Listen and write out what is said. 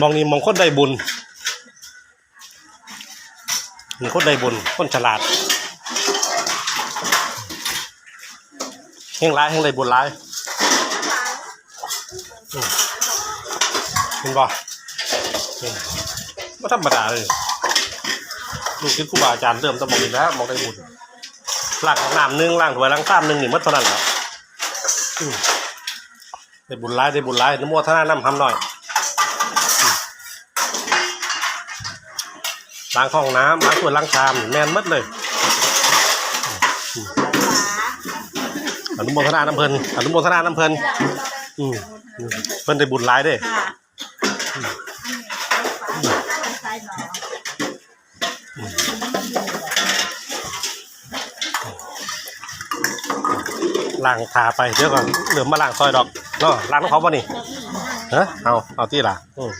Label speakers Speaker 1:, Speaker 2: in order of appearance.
Speaker 1: มองนี่มองคนได้บุญมีคนได้บุญคนฉลาดแห่งร้ายแห่งได้บุญร้ายเห็นบ่ไม่ธรรมดาเลยลูกศิษย์ครูบาอาจารย์เริ่มต้องมองนี้แล้วมองได้บุญล้างของน้ำหนึ่งล้างถวยล้างซ้ำหนึ่งนี่มัดเท่านั้นแหละ ได้บุญร้ายได้บุญร้ายนโมทนาน้ำทำหน่อยล้างห้องน้ำล้างถ้วยล้างชามแมนมัดเลยอนุโมทนาน้ำเพลินอนุโมทนาน้ำเพลินอืมเพิ่นได้บุญร้ายเด้
Speaker 2: ค่ะ
Speaker 1: ล้างทาไปเดี๋ยวก่อนเหลือมาล้างซอยดอก เนาะร้างน้ำเขาป่ะนี่ฮะเอาเอาที่ล่ะอืม